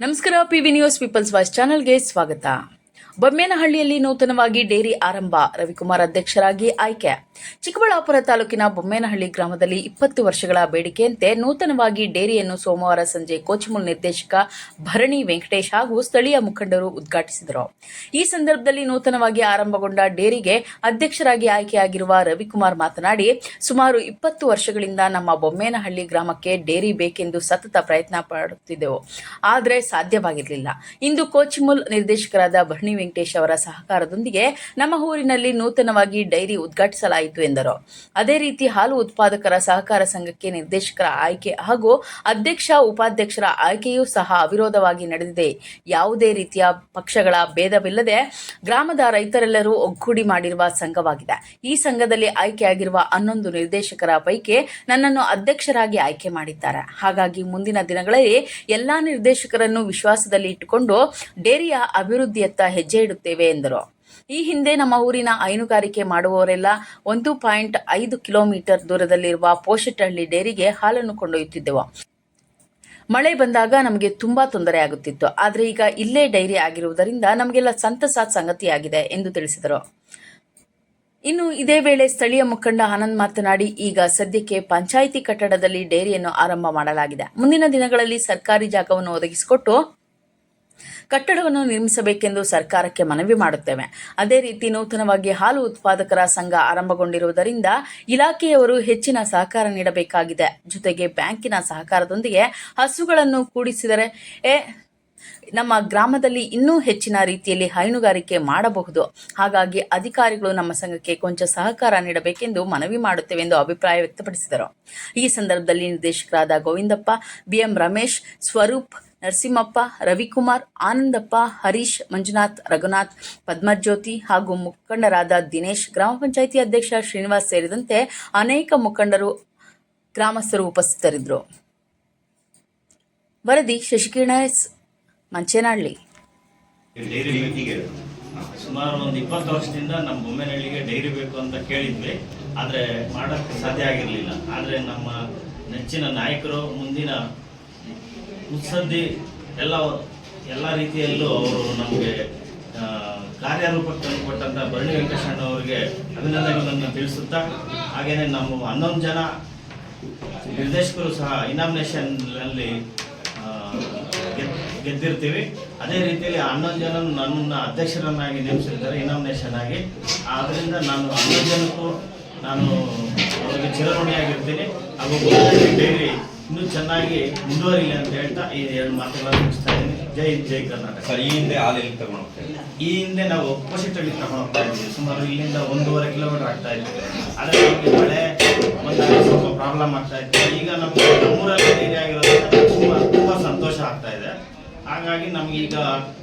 ನಮಸ್ಕಾರ PV news people's voice ಚಾನೆಲ್ಗೆ ಸ್ವಾಗತ. ಬೊಮ್ಮೇನಹಳ್ಳಿಯಲ್ಲಿ ನೂತನವಾಗಿ ಡೇರಿ ಆರಂಭ. ರವಿಕುಮಾರ್ ಅಧ್ಯಕ್ಷರಾಗಿ ಆಯ್ಕೆ. ಚಿಕ್ಕಬಳ್ಳಾಪುರ ತಾಲೂಕಿನ ಬೊಮ್ಮೇನಹಳ್ಳಿ ಗ್ರಾಮದಲ್ಲಿ ಇಪ್ಪತ್ತು ವರ್ಷಗಳ ಬೇಡಿಕೆಯಂತೆ ನೂತನವಾಗಿ ಡೇರಿಯನ್ನು ಸೋಮವಾರ ಸಂಜೆ ಕೋಚಿಮುಲ್ ನಿರ್ದೇಶಕ ಭರಣಿ ವೆಂಕಟೇಶ್ ಹಾಗೂ ಸ್ಥಳೀಯ ಮುಖಂಡರು ಉದ್ಘಾಟಿಸಿದರು. ಈ ಸಂದರ್ಭದಲ್ಲಿ ನೂತನವಾಗಿ ಆರಂಭಗೊಂಡ ಡೇರಿಗೆ ಅಧ್ಯಕ್ಷರಾಗಿ ಆಯ್ಕೆಯಾಗಿರುವ ರವಿಕುಮಾರ್ ಮಾತನಾಡಿ, ಸುಮಾರು ಇಪ್ಪತ್ತು ವರ್ಷಗಳಿಂದ ನಮ್ಮ ಬೊಮ್ಮೇನಹಳ್ಳಿ ಗ್ರಾಮಕ್ಕೆ ಡೇರಿ ಬೇಕೆಂದು ಸತತ ಪ್ರಯತ್ನ ಪಡುತ್ತಿದ್ದೆವು. ಆದರೆ ಸಾಧ್ಯವಾಗಿರಲಿಲ್ಲ. ಇಂದು ಕೋಚಿಮುಲ್ ನಿರ್ದೇಶಕರಾದ ಭರಣಿ ವೆಂಕಟೇಶ್ ಅವರ ಸಹಕಾರದೊಂದಿಗೆ ನಮ್ಮ ಊರಿನಲ್ಲಿ ನೂತನವಾಗಿ ಡೈರಿ ಉದ್ಘಾಟಿಸಲಾಯಿತು. ಎಂದರು. ಅದೇ ರೀತಿ ಹಾಲು ಉತ್ಪಾದಕರ ಸಹಕಾರ ಸಂಘಕ್ಕೆ ನಿರ್ದೇಶಕರ ಆಯ್ಕೆ ಹಾಗೂ ಅಧ್ಯಕ್ಷ, ಉಪಾಧ್ಯಕ್ಷರ ಆಯ್ಕೆಯೂ ಸಹ ಅವಿರೋಧವಾಗಿ ನಡೆದಿದೆ. ಯಾವುದೇ ರೀತಿಯ ಪಕ್ಷಗಳ ಭೇದವಿಲ್ಲದೆ ಗ್ರಾಮದ ರೈತರೆಲ್ಲರೂ ಒಗ್ಗೂಡಿ ಮಾಡಿರುವ ಸಂಘವಾಗಿದೆ. ಈ ಸಂಘದಲ್ಲಿ ಆಯ್ಕೆಯಾಗಿರುವ ಹನ್ನೊಂದು ನಿರ್ದೇಶಕರ ಪೈಕಿ ನನ್ನನ್ನು ಅಧ್ಯಕ್ಷರಾಗಿ ಆಯ್ಕೆ ಮಾಡಿದ್ದಾರೆ. ಹಾಗಾಗಿ ಮುಂದಿನ ದಿನಗಳಲ್ಲಿ ಎಲ್ಲಾ ನಿರ್ದೇಶಕರನ್ನು ವಿಶ್ವಾಸದಲ್ಲಿ ಇಟ್ಟುಕೊಂಡು ಡೇರಿಯ ಅಭಿವೃದ್ಧಿಯತ್ತ ಹೆಜ್ಜೆ ಇಡುತ್ತೇವೆ ಎಂದರು. ಈ ಹಿಂದೆ ನಮ್ಮ ಊರಿನ ಹೈನುಗಾರಿಕೆ ಮಾಡುವವರೆಲ್ಲ ಒಂದು ಪಾಯಿಂಟ್ ಐದು ಕಿಲೋಮೀಟರ್ ದೂರದಲ್ಲಿರುವ ಪೋಷಟಹಳ್ಳಿ ಡೇರಿಗೆ ಹಾಲನ್ನು ಕೊಂಡೊಯ್ಯುತ್ತಿದ್ದೆವು. ಮಳೆ ಬಂದಾಗ ನಮಗೆ ತುಂಬಾ ತೊಂದರೆ ಆಗುತ್ತಿತ್ತು. ಆದರೆ ಈಗ ಇಲ್ಲೇ ಡೈರಿ ಆಗಿರುವುದರಿಂದ ನಮಗೆಲ್ಲ ಸಂತಸ ಸಂಗತಿಯಾಗಿದೆ ಎಂದು ತಿಳಿಸಿದರು. ಇನ್ನು ಇದೇ ವೇಳೆ ಸ್ಥಳೀಯ ಮುಖಂಡ ಆನಂದ್ ಮಾತನಾಡಿ, ಈಗ ಸದ್ಯಕ್ಕೆ ಪಂಚಾಯಿತಿ ಕಟ್ಟಡದಲ್ಲಿ ಡೈರಿಯನ್ನು ಆರಂಭ ಮಾಡಲಾಗಿದೆ. ಮುಂದಿನ ದಿನಗಳಲ್ಲಿ ಸರ್ಕಾರಿ ಜಾಗವನ್ನು ಒದಗಿಸಿಕೊಟ್ಟು ಕಟ್ಟಡವನ್ನು ನಿರ್ಮಿಸಬೇಕೆಂದು ಸರ್ಕಾರಕ್ಕೆ ಮನವಿ ಮಾಡುತ್ತೇವೆ. ಅದೇ ರೀತಿ ನೂತನವಾಗಿ ಹಾಲು ಉತ್ಪಾದಕರ ಸಂಘ ಆರಂಭಗೊಂಡಿರುವುದರಿಂದ ಇಲಾಖೆಯವರು ಹೆಚ್ಚಿನ ಸಹಕಾರ ನೀಡಬೇಕಾಗಿದೆ. ಜೊತೆಗೆ ಬ್ಯಾಂಕಿನ ಸಹಕಾರದೊಂದಿಗೆ ಹಸುಗಳನ್ನು ಕೂಡಿಸಿದರೆ ನಮ್ಮ ಗ್ರಾಮದಲ್ಲಿ ಇನ್ನೂ ಹೆಚ್ಚಿನ ರೀತಿಯಲ್ಲಿ ಹೈನುಗಾರಿಕೆ ಮಾಡಬಹುದು. ಹಾಗಾಗಿ ಅಧಿಕಾರಿಗಳು ನಮ್ಮ ಸಂಘಕ್ಕೆ ಕೊಂಚ ಸಹಕಾರ ನೀಡಬೇಕೆಂದು ಮನವಿ ಮಾಡುತ್ತೇವೆ ಎಂದು ಅಭಿಪ್ರಾಯ ವ್ಯಕ್ತಪಡಿಸಿದರು. ಈ ಸಂದರ್ಭದಲ್ಲಿ ನಿರ್ದೇಶಕರಾದ ಗೋವಿಂದಪ್ಪ, ಬಿಎಂ ರಮೇಶ್, ಸ್ವರೂಪ್ ನರಸಿಂಹಪ್ಪ, ರವಿಕುಮಾರ್, ಆನಂದಪ್ಪ, ಹರೀಶ್, ಮಂಜುನಾಥ್, ರಘುನಾಥ್, ಪದ್ಮಜ್ಯೋತಿ ಹಾಗೂ ಮುಖಂಡರಾದ ದಿನೇಶ್ ಗ್ರಾಮ ಪಂಚಾಯಿತಿ ಅಧ್ಯಕ್ಷ ಶ್ರೀನಿವಾಸ್ ಸೇರಿದಂತೆ ಅನೇಕ ಮುಖಂಡರು ಗ್ರಾಮಸ್ಥರು ಉಪಸ್ಥಿತರಿದ್ದರು. ವರದಿ ಶಶಿಕಿರಣ ಎಸ್, ಮಂಚೇನಹಳ್ಳಿ. ಸುಮಾರು ಒಂದು ಇಪ್ಪತ್ತು ವರ್ಷದಿಂದ ನಮ್ಮ ಬೊಮ್ಮೆನಹಳ್ಳಿಗೆ ಡೈರಿ ಬೇಕು ಅಂತ ಕೇಳಿದ್ವಿ. ಆದರೆ ಮಾಡೋಕ್ಕೆ ಸಾಧ್ಯ ಆಗಿರಲಿಲ್ಲ. ಆದರೆ ನಮ್ಮ ನೆಚ್ಚಿನ ನಾಯಕರು, ಮುಂದಿನ ಮುತ್ಸದ್ದಿ ಎಲ್ಲ ಎಲ್ಲ ರೀತಿಯಲ್ಲೂ ಅವರು ನಮಗೆ ಕಾರ್ಯರೂಪಕ್ಕೆ ತಂದುಕೊಟ್ಟಂಥ ಭರಣಿ ವೆಂಕಟೇಶಣ್ಣ ಅವರಿಗೆ ಅಭಿನಂದನೆಗಳನ್ನು ತಿಳಿಸುತ್ತಾ ಹಾಗೆಯೇ ನಮ್ಮ ಹನ್ನೊಂದು ಜನ ನಿರ್ದೇಶಕರು ಸಹ ಇನಾಮಿನೇಷನ್ನಲ್ಲಿ ಗೆದ್ದಿರ್ತೀವಿ. ಅದೇ ರೀತಿಯಲ್ಲಿ ಹನ್ನೊಂದು ಜನ ನನ್ನ ಅಧ್ಯಕ್ಷರನ್ನಾಗಿ ನೇಮಿಸಿರ್ತಾರೆ ಇನಾಮಿನೇಷನ್ ಆಗಿ. ಆದ್ದರಿಂದ ನಾನು ಹನ್ನೊಂದು ಜನಕ್ಕೂ ನಾನು ಅವರಿಗೆ ಚಿರಋಣಿಯಾಗಿರ್ತೀನಿ. ಹಾಗೂ ಡೈರಿ ಇನ್ನೂ ಚೆನ್ನಾಗಿ ಮುಂದುವರಿಲಿ ಅಂತ ಹೇಳ್ತಾ ಈ ಎರಡು ಮಾತುಗಳನ್ನು ಮುಗಿಸ್ತಾ ಇದ್ದೀನಿ. ಜೈ ಹಿಂದ್, ಜೈ ಕರ್ನಾಟಕ. ಸರ್ ಈ ಹಿಂದೆ ಹಾಲು ಎಲ್ಲಿ ತಗೊಂಡು ಹೋಗ್ತಾ ಇದ್ರಿ? ಈ ಹಿಂದೆ ನಾವು ಪೋಷಿಟಲ್ಲಿ ತಗೊಂಡು ಹೋಗ್ತಾ ಇದ್ದೀವಿ. ಸುಮಾರು ಇಲ್ಲಿಂದ ಒಂದೂವರೆ ಕಿಲೋಮೀಟರ್ ಆಗ್ತಾ ಇದೆ. ಆದರೆ ನಮಗೆ ಮಳೆ ಒಂದು ಸ್ವಲ್ಪ ಪ್ರಾಬ್ಲಮ್ ಆಗ್ತಾ ಇತ್ತು. ಈಗ ನಮಗೆ ನಮ್ಮೂರಲ್ಲಿ ಏರಿಯಾ ಆಗಿರೋದ್ರಿಂದ ತುಂಬ ತುಂಬ ಸಂತೋಷ ಆಗ್ತಾ ಇದೆ. ಹಾಗಾಗಿ ನಮ್ಗೆ ಈಗ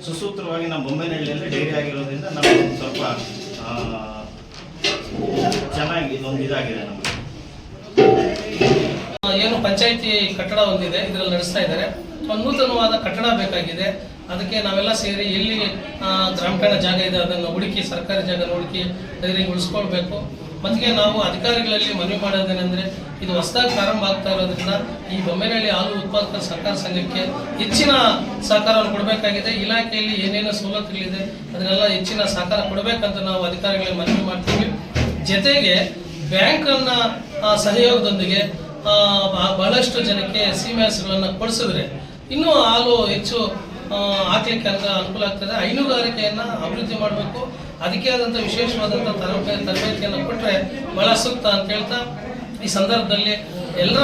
ಸುಸೂತ್ರವಾಗಿ ನಮ್ಮ ಬೊಮ್ಮೆನಹಳ್ಳಿಯಲ್ಲಿ ಡೈರಿ ಆಗಿರೋದ್ರಿಂದ ನಮಗೆ ಸ್ವಲ್ಪ ಚೆನ್ನಾಗಿ ಒಂದು ಇದಾಗಿದೆ ನಮಗೆ. ಏನು ಪಂಚಾಯಿತಿ ಕಟ್ಟಡ ಒಂದಿದೆ, ಇದರಲ್ಲಿ ನಡೆಸ್ತಾ ಇದ್ದಾರೆ. ನೂತನವಾದ ಕಟ್ಟಡ ಬೇಕಾಗಿದೆ. ಅದಕ್ಕೆ ನಾವೆಲ್ಲ ಸೇರಿ ಎಲ್ಲಿ ಗ್ರಾಮೀಣ ಜಾಗ ಇದೆ, ಅದನ್ನು ಹುಡುಕಿ, ಸರ್ಕಾರಿ ಜಾಗ ಹುಡುಕಿ ಡೈರಿ ಉಳಿಸ್ಕೊಳ್ಬೇಕು. ಮತ್ತೆ ನಾವು ಅಧಿಕಾರಿಗಳಲ್ಲಿ ಮನವಿ ಮಾಡೋದೇನೆಂದರೆ, ಇದು ಹೊಸದಾಗಿ ಪ್ರಾರಂಭ ಆಗ್ತಾ ಇರೋದ್ರಿಂದ ಈ ಬೊಮ್ಮೆನಹಳ್ಳಿ ಹಾಲು ಉತ್ಪಾದಕರ ಸಹಕಾರ ಸಂಘಕ್ಕೆ ಹೆಚ್ಚಿನ ಸಹಕಾರವನ್ನು ಕೊಡಬೇಕಾಗಿದೆ. ಇಲಾಖೆಯಲ್ಲಿ ಏನೇನು ಸವಲತ್ತುಗಳಿದೆ, ಅದನ್ನೆಲ್ಲ ಹೆಚ್ಚಿನ ಸಹಕಾರ ಕೊಡಬೇಕಂತ ನಾವು ಅಧಿಕಾರಿಗಳಿಗೆ ಮನವಿ ಮಾಡ್ತೀವಿ. ಜೊತೆಗೆ ಬ್ಯಾಂಕನ್ನು ಸಹಯೋಗದೊಂದಿಗೆ ಬಹಳಷ್ಟು ಜನಕ್ಕೆ ಸೀಮೆಹಸುಗಳನ್ನು ಕೊಡಿಸಿದ್ರೆ ಇನ್ನೂ ಹಾಲು ಹೆಚ್ಚು ಹಾಕ್ಲಿಕ್ಕೆ ಅನುಕೂಲ ಆಗ್ತದೆ. ಹೈನುಗಾರಿಕೆಯನ್ನು ಅಭಿವೃದ್ಧಿ ಮಾಡಬೇಕು. ಅದಕ್ಕೆ ಆದಂಥ ವಿಶೇಷವಾದಂಥ ತರಬೇತಿ ತರಬೇತಿಯನ್ನು ಕೊಟ್ಟರೆ ಬಹಳ ಸೂಕ್ತ ಅಂತ ಹೇಳ್ತಾ ಈ ಸಂದರ್ಭದಲ್ಲಿ ಎಲ್ಲರ